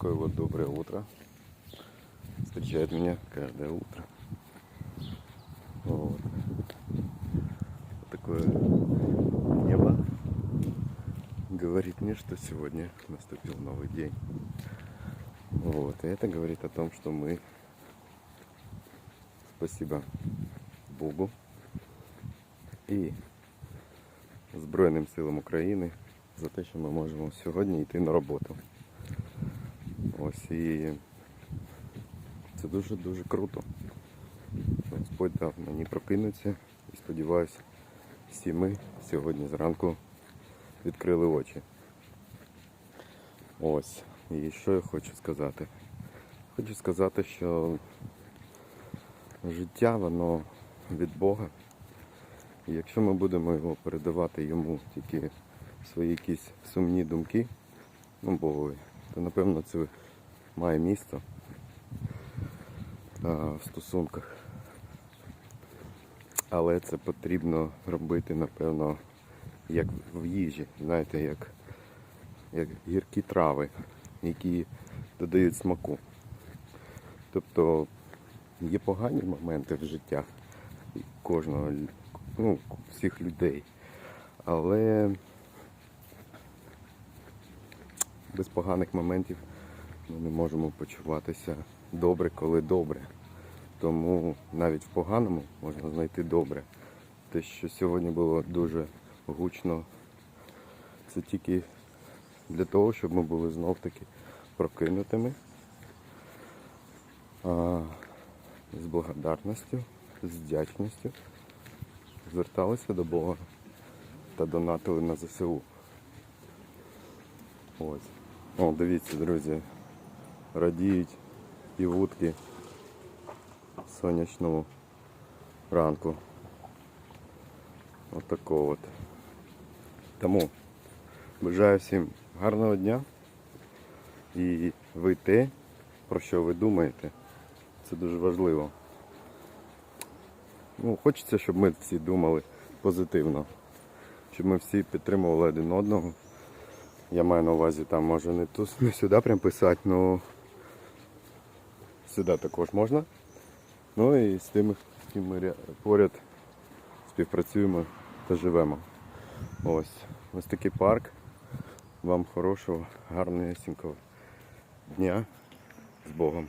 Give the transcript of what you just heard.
такое вот доброе утро. Встречает меня каждое утро. Вот. Такое небо говорит мне, что сегодня наступил новый день. Вот. И это говорит о том, что мы спасибо Богу і Збройним силам України за те, що ми можемо сьогодні йти на роботу. Ось і це дуже-дуже круто. Господь дав мені прокинутися і сподіваюся, всі ми сьогодні зранку відкрили очі. Ось. І що я хочу сказати? Хочу сказати, що життя воно від Бога. І якщо ми будемо його передавати йому тільки свої якісь сумні думки, ну Богові, то напевно це має місто а, в стосунках. Але це потрібно робити, напевно, як в їжі, знаєте, як, як гіркі трави, які додають смаку. Тобто є погані моменти в життях кожного, ну, всіх людей. Але без поганих моментів ми не можемо почуватися добре, коли добре. Тому навіть в поганому можна знайти добре. Те, що сьогодні було дуже гучно, це тільки для того, щоб ми були знов таки прокинутими. А, з благодарністю, з вдячністю зверталися до Бога та донатили на ЗСУ. Ось. О, дивіться, друзі, радіють і вудки сонячному ранку. Отако от. Тому бажаю всім гарного дня і ви те, про що ви думаєте. Це дуже важливо. Ну, хочеться, щоб ми всі думали позитивно, щоб ми всі підтримували один одного. Я маю на увазі там може не ту не сюди прям писати, але сюди також можна. Ну і з тими, ким ми поряд співпрацюємо та живемо. Ось. Ось такий парк. Вам хорошого, гарного дня з Богом.